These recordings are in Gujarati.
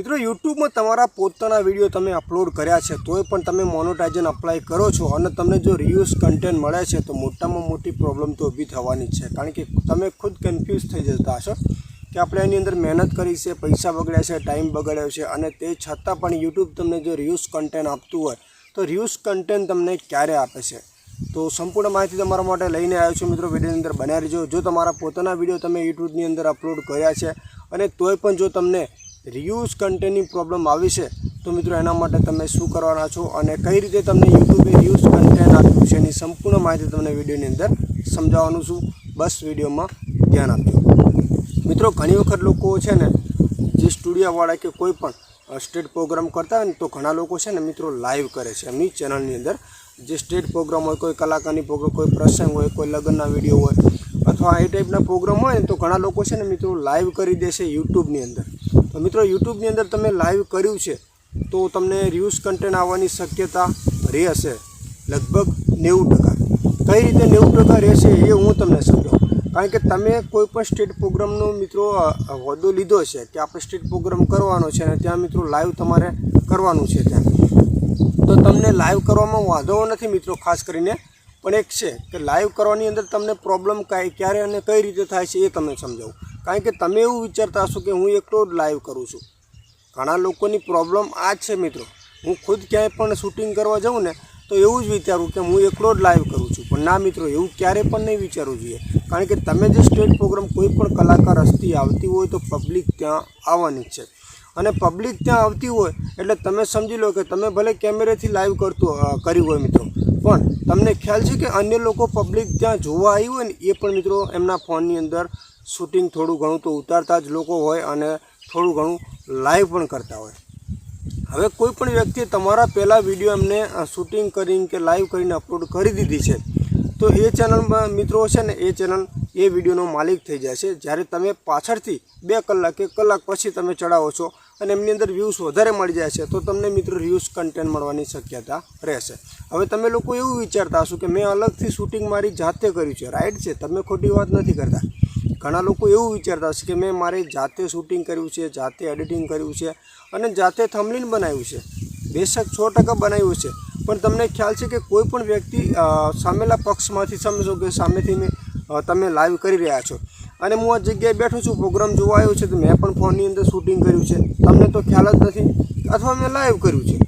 મિત્રો, યુટ્યુબમાં તમારા પોતાના વીડિયો તમે અપલોડ કર્યા છે, તોય પણ તમે મોનોટાઇઝન અપ્લાય કરો છો અને તમને જો રિયુઝ કન્ટેન્ટ મળે છે, તો મોટામાં મોટી પ્રોબ્લેમ તો ઊભી થવાની છે. કારણ કે તમે ખુદ કન્ફ્યુઝ થઈ જતા હશો કે આપણે એની અંદર મહેનત કરી છે, પૈસા બગડ્યા છે ટાઈમ બગડ્યો છે અને તે છતાં પણ યુટ્યુબ તમને જો રિયુઝ કન્ટેન્ટ આપતું હોય, તો રિયુઝ કન્ટેન્ટ તમને ક્યારે આપે છે? તો સંપૂર્ણ માહિતી તમારા માટે લઈને આવ્યો છું મિત્રો, વિડીયોની અંદર બનાવી રહેજો જો તમારા પોતાના વીડિયો તમે યુટ્યુબની અંદર અપલોડ કર્યા છે અને તોય પણ જો તમને રિયુઝ કન્ટેન્ટની પ્રોબ્લેમ આવી છે. તો મિત્રો, એના માટે તમે શું કરવાના છો અને કઈ રીતે તમને યુટ્યુબે રિયુઝ કન્ટેન્ટ આપ્યું છે એની સંપૂર્ણ માહિતી તમને વિડીયોની અંદર સમજાવવાનું છું. બસ વિડીયોમાં ધ્યાન આપજો. મિત્રો, ઘણી વખત લોકો છે ને, જે સ્ટુડિયોવાળા કે કોઈ પણ સ્ટેટ પ્રોગ્રામ કરતા હોય ને, તો ઘણા લોકો છે ને મિત્રો લાઈવ કરે છે એમની ચેનલની અંદર. જે સ્ટેટ પ્રોગ્રામ હોય, કોઈ કલાકારની પ્રોગ્રામ કોઈ પ્રસંગ હોય, કોઈ લગ્નના વીડિયો હોય, અથવા એ ટાઈપના પ્રોગ્રામ હોય ને, તો ઘણા લોકો છે ને મિત્રો લાઈવ કરી દેશે યુટ્યુબની અંદર. તો મિત્રો યુટ્યુબની અંદર તમે લાઈવ કર્યું છે, તો તમને રિવ્યુઝ કન્ટેન્ટ આવવાની શક્યતા રહેશે. લગભગ નેવું ટકા. કઈ રીતે નેવું ટકા રહેશે એ હું તમને સમજાવું. કારણ કે તમે કોઈ પણ સ્ટેટ પ્રોગ્રામનો મિત્રો હોદ્દો લીધો છે કે આપણે સ્ટેટ પ્રોગ્રામ કરવાનો છે અને ત્યાં મિત્રો લાઈવ તમારે કરવાનું છે ત્યાં. તો તમને લાઈવ કરવામાં વાંધો નથી મિત્રો, ખાસ કરીને, પણ એક છે કે લાઈવ કરવાની અંદર તમને પ્રોબ્લેમ ક્યારે અને કઈ રીતે થાય છે એ તમને સમજાવું. કારણ કે તમે એવું વિચારતા હશો કે હું એકલો જ લાઈવ કરું છું. ઘણા લોકોની પ્રોબ્લેમ આ છે મિત્રો. હું ખુદ ક્યાંય પણ શૂટિંગ કરવા જાઉં ને, તો એવું જ વિચારું કે હું એકલો જ લાઈવ કરું છું. પણ ના મિત્રો, એવું ક્યારે પણ નહીં વિચારવું જોઈએ. કારણ કે તમે જે સ્ટેટ પ્રોગ્રામ કોઈ પણ કલાકાર હસ્તી આવતી હોય તો પબ્લિક ત્યાં આવવાની જ છે. અને પબ્લિક ત્યાં આવતી હોય એટલે તમે સમજી લો કે તમે ભલે કેમેરેથી લાઈવ કરતું કર્યું હોય મિત્રો. પણ તમને ખ્યાલ છે કે અન્ય લોકો પબ્લિક ત્યાં જોવા આવી હોય ને, એ પણ મિત્રો એમના ફોનની અંદર શૂટિંગ થોડું ઘણું તો ઉતારતા જ લોકો હોય અને થોડું ઘણું લાઈવ પણ કરતા હોય. હવે કોઈ પણ વ્યક્તિએ તમારા પહેલાં વીડિયો એમને શૂટિંગ કરીને કે લાઈવ કરીને અપલોડ કરી દીધી છે, તો એ ચેનલમાં મિત્રો છે ને એ ચેનલ એ વિડીયોનો માલિક થઈ જાય છે જ્યારે તમે પાછળથી બે કલાક કે કલાક પછી તમે ચડાવો છો અને એમની અંદર વ્યૂઝ વધારે મળી જાય છે, તો તમને મિત્રો વ્યૂઝ કન્ટેન્ટ મળવાની શક્યતા રહેશે. હવે તમે લોકો એવું વિચારતા હશો કે મેં અલગથી શૂટિંગ મારી જાતે કર્યું છે. રાઈટ છે. તમે ખોટી વાત નથી કરતા. ઘણા લોકો એવું વિચારતા હશે કે મેં મારે જાતે શૂટિંગ કર્યું છે, જાતે એડિટિંગ કર્યું છે અને જાતે થમલીન બનાવ્યું છે. બેશક સો ટકા બનાવ્યું છે. પણ તમને ખ્યાલ છે કે કોઈ પણ વ્યક્તિ સામેલા પક્ષમાંથી સમજો કે સામેથી મેં તમે લાઈવ કરી રહ્યા છો. અને હું આ જગ્યાએ બેઠો છું, પ્રોગ્રામ જોવા આવ્યો છે, તો મેં પણ ફોનની અંદર શૂટિંગ કર્યું છે. તમને તો ખ્યાલ જ નથી. અથવા મેં લાઈવ કર્યું છે.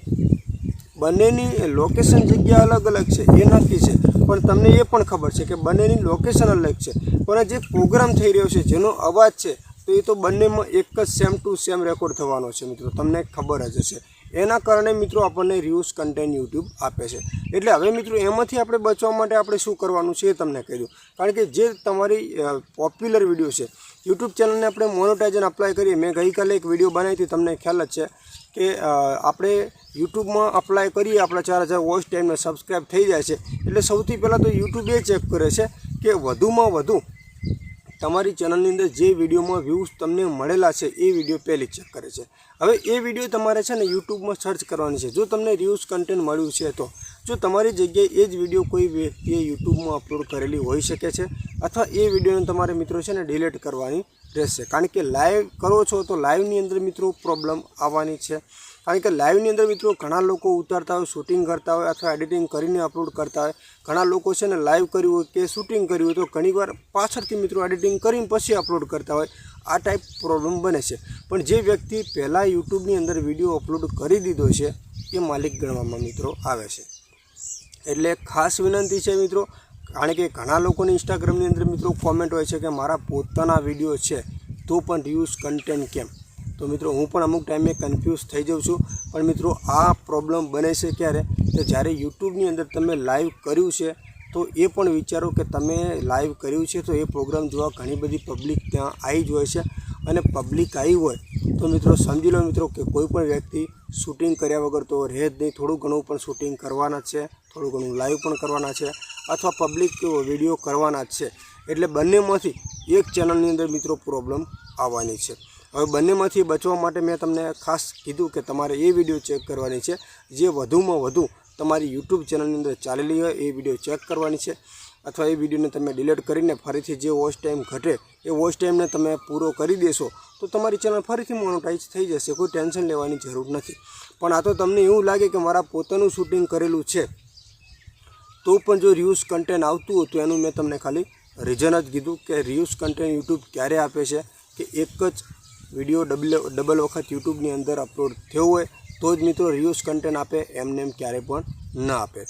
બંનેની લોકેશન જગ્યા અલગ અલગ છે, એ નક્કી છે. પણ તમને એ પણ ખબર છે કે બંનેની લોકેશન અલગ છે. પણ જે પ્રોગ્રામ થઈ રહ્યો છે, જેનો અવાજ છે, તો એ તો બંનેમાં એક જ સેમ ટુ સેમ રેકોર્ડ થવાનો છે મિત્રો. તમને ખબર જ હશે. એના કારણે મિત્રો આપણને રિવ્યુઝ કન્ટેન્ટ યુટ્યુબ આપે છે. એટલે હવે મિત્રો એમાંથી આપણે બચવા માટે આપણે શું કરવાનું છે એ તમને કહી દઉં. કારણ કે જે તમારી પોપ્યુલર વીડિયો છે યુટ્યુબ ચેનલને આપણે મોનોટાઇઝન અપ્લાય કરીએ. મેં ગઈકાલે એક વીડિયો બનાવી હતી, તમને ખ્યાલ જ છે. કે આપણે યુટ્યુબમાં અપ્લાય કરીએ, આપણા ચાર હજાર વોચ ટાઈમને સબસ્ક્રાઈબ થઈ જાય છે. એટલે સૌથી પહેલાં તો યુટ્યુબ એ ચેક કરે છે કે વધુમાં વધુ તમારી ચેનલની અંદર જે વિડીયોમાં વ્યૂઝ તમને મળેલા છે, એ વીડિયો પહેલી ચેક કરે છે. હવે એ વીડિયો તમારે છે ને યુટ્યુબમાં સર્ચ કરવાની છે. જો તમને રિવ્યુઝ કન્ટેન્ટ મળ્યું છે તો, જો તમારી જગ્યાએ એ જ વીડિયો કોઈ વ્યક્તિએ યુટ્યુબમાં અપલોડ કરેલી હોઈ શકે છે, અથવા એ વિડીયોને તમારે મિત્રો છે ને ડિલીટ કરવાની રહેશે. કારણ કે લાઈવ કરો છો તો લાઈવની અંદર મિત્રો પ્રોબ્લેમ આવવાની છે. કારણ કે લાઈવની અંદર મિત્રો ઘણા લોકો ઉતારતા હોય શૂટિંગ કરતા હોય અથવા એડિટિંગ કરીને અપલોડ કરતા હોય. ઘણા લોકો છે ને લાઈવ કર્યું હોય કે શૂટિંગ કર્યું હોય તો ઘણીવાર પાછળથી મિત્રો એડિટિંગ કરીને પછી અપલોડ કરતા હોય. આ ટાઈપ પ્રોબ્લેમ બને છે. પણ જે વ્યક્તિ પહેલાં યુટ્યુબની અંદર વીડિયો અપલોડ કરી દીધો છે, એ માલિક ગણવામાં મિત્રો આવે છે. એટલે ખાસ વિનંતી છે મિત્રો કારણ કે ઘણા લોકોની ઇન્સ્ટાગ્રામની અંદર મિત્રો કોમેન્ટ હોય છે કે મારા પોતાના વીડિયો છે, તો પણ રિયુઝ કન્ટેન્ટ કેમ? તો મિત્રો હું પણ અમુક ટાઈમે કન્ફ્યુઝ થઈ જાઉં છું. પણ મિત્રો આ પ્રોબ્લેમ બને છે ક્યારે? કે જ્યારે યુટ્યુબની અંદર તમે લાઈવ કર્યું છે, તો એ પણ વિચારો કે તમે લાઈવ કર્યું છે, તો એ પ્રોગ્રામ જોવા ઘણી બધી પબ્લિક ત્યાં આવી જ હોય છે. અને પબ્લિક આવી હોય, તો મિત્રો સમજી લો મિત્રો કે કોઈ પણ વ્યક્તિ શૂટિંગ કર્યા વગર તો રહે જ નહીં. થોડું ઘણું પણ શૂટિંગ કરવાના છે, થોડું ઘણું લાઈવ પણ કરવાના છે. અથવા પબ્લિક વીડિયો કરવાના જ છે. એટલે બંનેમાંથી એક ચેનલની અંદર મિત્રો પ્રોબ્લેમ આવવાની છે. હવે બંનેમાંથી બચવા માટે મેં તમને ખાસ કીધું કે તમારે એ વીડિયો ચેક કરવાની છે. જે વધુમાં વધુ તમારી યુટ્યુબ ચેનલની અંદર ચાલેલી હોય, એ વીડિયો ચેક કરવાની છે. અથવા એ વિડીયોને તમે ડિલીટ કરીને ફરીથી જે વોચ ટાઈમ ઘટે, એ વોચ ટાઈમને તમે પૂરો કરી દેશો, તો તમારી ચેનલ ફરીથી મોનોટાઈઝ થઈ જશે. કોઈ ટેન્શન લેવાની જરૂર નથી. પણ આ તો તમને એવું લાગે કે મારા પોતાનું શૂટિંગ કરેલું છે. તો પણ જો રિયુઝ કન્ટેન્ટ આવતું હતું એનું મેં તમને ખાલી રીઝન જ કીધું કે રિયુઝ કન્ટેન્ટ યુટ્યુબ ક્યારે આપે છે કે એક જ વીડિયો ડબલ ડબલ વખત યુટ્યુબની અંદર અપલોડ થયો હોય તો જ મિત્રો રિયુઝ કન્ટેન્ટ આપે, એમને એમ ક્યારે પણ ન આપે.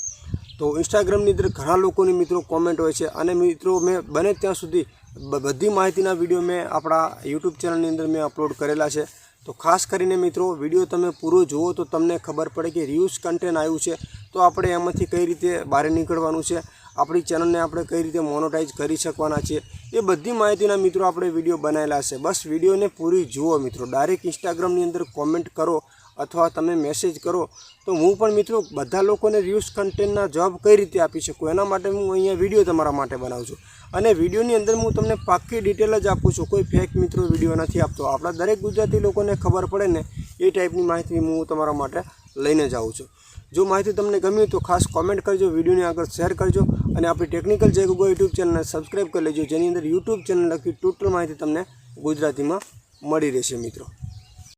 તો ઇન્સ્ટાગ્રામની અંદર ઘણા લોકોની મિત્રો કોમેન્ટ હોય છે અને મિત્રો મેં બને ત્યાં સુધી બધી માહિતીના વીડિયો મેં આપણા યુટ્યુબ ચેનલની અંદર મેં અપલોડ કરેલા છે. તો ખાસ કરીને મિત્રો, વીડિયો તમે પૂરો જુઓ તો તમને ખબર પડે કે રિયુઝ કન્ટેન્ટ આવ્યું છે. તો આપણે એમાંથી કઈ રીતે બહાર નીકળવાનું છે? આપણી ચેનલને આપણે કઈ રીતે મોનોટાઈઝ કરી શકવાના છે, એ બધી માહિતીના મિત્રો આપણે વીડિયો બનાવેલા છે. બસ વિડીયોને પૂરી જુઓ મિત્રો. ડાયરેક્ટ ઇન્સ્ટાગ્રામની અંદર કોમેન્ટ કરો અથવા તમે મેસેજ કરો. તો હું પણ મિત્રો બધા લોકોને રિયુઝ કન્ટેન્ટના જવાબ કઈ રીતે આપી શકું? એના માટે હું અહીંયા વીડિયો તમારા માટે બનાવું છું. અને વિડીયોની અંદર હું તમને પાક્કી ડિટેલ જ આપું છું. કોઈ ફેક મિત્રો વીડિયો નથી આપતો. આપણા દરેક ગુજરાતી લોકોને ખબર પડે ને એ ટાઈપની માહિતી હું તમારા માટે લઈને જાઉં છું. જો માહિતી તમને ગમી તો ખાસ કોમેન્ટ કરજો, વિડીયોને આગળ શેર કરજો અને આપણી ટેકનિકલ જય ગો યુટ્યુબ ચેનલને સબસ્ક્રાઈબ કરી લેજો, જેની અંદર યુટ્યુબ ચેનલ લખી ટોટલ માહિતી તમને ગુજરાતીમાં મળી રહેશે મિત્રો.